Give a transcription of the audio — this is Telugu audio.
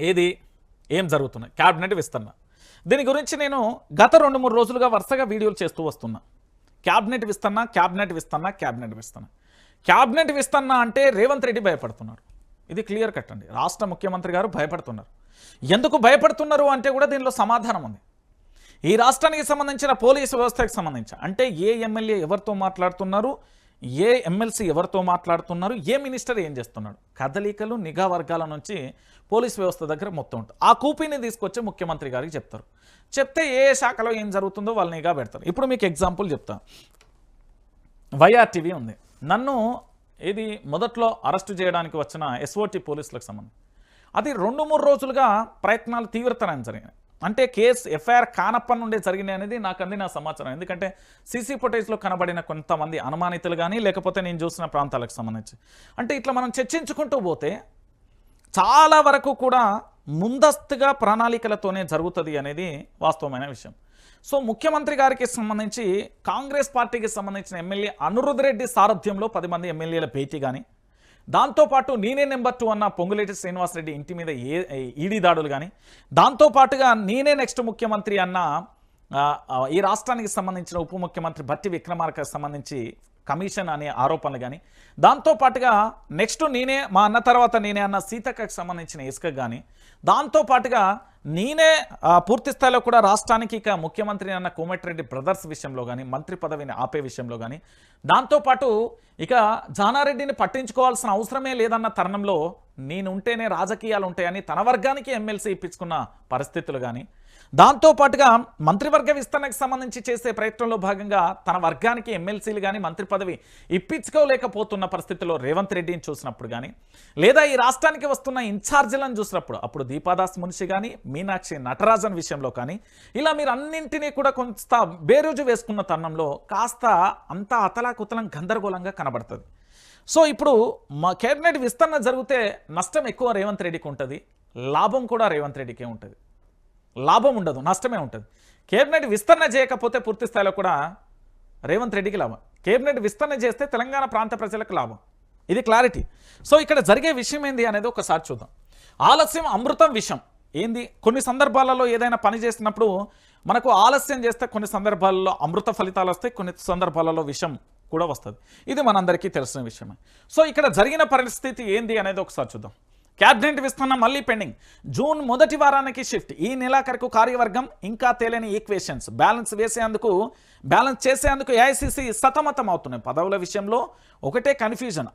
ఏది? ఏం జరుగుతున్నాయి? క్యాబినెట్ విస్తరణ. దీని గురించి నేను గత రెండు మూడు రోజులుగా వరుసగా వీడియోలు చేస్తూ వస్తున్నా. క్యాబినెట్ విస్తరణ క్యాబినెట్ విస్తరణ క్యాబినెట్ విస్తరణ. క్యాబినెట్ విస్తరణ అంటే రేవంత్ రెడ్డి భయపడుతున్నారు. ఇది క్లియర్ కట్ అండి. రాష్ట్ర ముఖ్యమంత్రి గారు భయపడుతున్నారు. ఎందుకు భయపడుతున్నారు అంటే కూడా దీనిలో సమాధానం ఉంది. ఈ రాష్ట్రానికి సంబంధించిన పోలీసు వ్యవస్థకు సంబంధించి. అంటే ఏ ఎమ్మెల్యే ఎవరితో మాట్లాడుతున్నారు? ఏ ఎమ్మెల్సీ ఎవరితో మాట్లాడుతున్నారు ఏ మినిస్టర్ ఏం చేస్తున్నాడు? కదలికలు నిఘా వర్గాల నుంచి పోలీస్ వ్యవస్థ దగ్గర మొత్తం ఉంటుంది ఆ కూపీని తీసుకొచ్చి ముఖ్యమంత్రి గారికి చెప్తారు. చెప్తే ఏ శాఖలో ఏం జరుగుతుందో వాళ్ళు నిఘా పెడతారు. ఇప్పుడు మీకు ఎగ్జాంపుల్ చెప్తా. వైఆర్టీవీ ఉంది. నన్ను ఇది మొదట్లో అరెస్టు చేయడానికి వచ్చిన ఎస్ఓటీ పోలీసులకు సంబంధం అది రెండు మూడు రోజులుగా ప్రయత్నాలు తీవ్రతరం జరిగినాయి. అంటే కేసు ఎఫ్ఐఆర్ కానప్పటి నుండే జరిగినాయి అనేది నాకు అందిన సమాచారం. ఎందుకంటే సీసీ ఫుటేజ్లో కనబడిన కొంతమంది అనుమానితులు కానీ లేకపోతే నేను చూసిన ప్రాంతాలకు సంబంధించి. అంటే ఇట్లా మనం చర్చించుకుంటూ పోతే చాలా వరకు కూడా ముందస్తుగా ప్రణాళికలతోనే జరుగుతుంది అనేది వాస్తవమైన విషయం. సో ముఖ్యమంత్రి గారికి సంబంధించి కాంగ్రెస్ పార్టీకి సంబంధించిన ఎమ్మెల్యే అనిరుద్ రెడ్డి సారథ్యంలో పది మంది ఎమ్మెల్యేల భేటీ కానీ దాంతోపాటు నేనే నెంబర్ టూ అన్న పొంగులేటి శ్రీనివాసరెడ్డి ఇంటి మీద ఏ ఈడీ దాడులు కానీ దాంతోపాటుగా నేనే నెక్స్ట్ ముఖ్యమంత్రి అన్న ఈ రాష్ట్రానికి సంబంధించిన ఉప ముఖ్యమంత్రి భట్టి విక్రమార్కకు సంబంధించి కమిషన్ అనే ఆరోపణలు కానీ దాంతోపాటుగా నెక్స్ట్ నేనే మా అన్న తర్వాత నేనే అన్న సీతక్కకు సంబంధించిన ఇసుక కానీ దాంతోపాటుగా నేనే పూర్తి స్థాయిలో కూడా రాష్ట్రానికి ఇక ముఖ్యమంత్రి అన్న కోమటిరెడ్డి బ్రదర్స్ విషయంలో కానీ మంత్రి పదవిని ఆపే విషయంలో కానీ దాంతోపాటు ఇక జానారెడ్డిని పట్టించుకోవాల్సిన అవసరమే లేదన్న తరుణంలో నేను ఉంటేనే రాజకీయాలు ఉంటాయని తన వర్గానికి ఎమ్మెల్సీ ఇప్పించుకున్న పరిస్థితులు కానీ దాంతోపాటుగా మంత్రివర్గ విస్తరణకు సంబంధించి చేసే ప్రయత్నంలో భాగంగా తన వర్గానికి ఎమ్మెల్సీలు కానీ మంత్రి పదవి ఇప్పించుకోలేకపోతున్న పరిస్థితిలో రేవంత్ రెడ్డిని చూసినప్పుడు కానీ లేదా ఈ రాష్ట్రానికి వస్తున్న ఇన్ఛార్జీలను చూసినప్పుడు అప్పుడు దీపాదాస్ మున్షి కానీ మీనాక్షి నటరాజన్ విషయంలో కానీ ఇలా మీరు అన్నింటినీ కూడా కొంత బేరోజు వేసుకున్న తరుణంలో కాస్త అంతా అతలాకుతలం గందరగోళంగా కనబడుతుంది. సో ఇప్పుడు మా కేబినెట్ విస్తరణ జరిగితే నష్టం ఎక్కువ రేవంత్ రెడ్డికి ఉంటుంది లాభం కూడా రేవంత్ రెడ్డికే ఉంటుంది. లాభం ఉండదు నష్టమే ఉంటుంది. కేబినెట్ విస్తరణ చేయకపోతే పూర్తి స్థాయిలో కూడా రేవంత్ రెడ్డికి లాభం. కేబినెట్ విస్తరణ చేస్తే తెలంగాణ ప్రాంత ప్రజలకు లాభం. ఇది క్లారిటీ. సో ఇక్కడ జరిగే విషయం ఏంది అనేది ఒకసారి చూద్దాం. ఆలస్యం అమృతం విషం. ఏంది? కొన్ని సందర్భాలలో ఏదైనా పని చేసినప్పుడు మనకు ఆలస్యం చేస్తే కొన్ని సందర్భాలలో అమృత ఫలితాలు వస్తాయి కొన్ని సందర్భాలలో విషం కూడా వస్తుంది. ఇది మనందరికీ తెలిసిన విషయమే. సో ఇక్కడ జరిగిన పరిస్థితి ఏంది అనేది ఒకసారి చూద్దాం. క్యాబినెట్ విస్తరణ మళ్ళీ పెండింగ్. జూన్ మొదటి వారానికి షిఫ్ట్. ఈ నెలాఖరుకు కార్యవర్గం ఇంకా తేలేని ఈక్వేషన్స్. బ్యాలెన్స్ వేసేందుకు బ్యాలెన్స్ చేసేందుకు ఏఐసిసి సతమతం అవుతున్నాయి పదవుల విషయంలో ఒకటే కన్ఫ్యూజన్.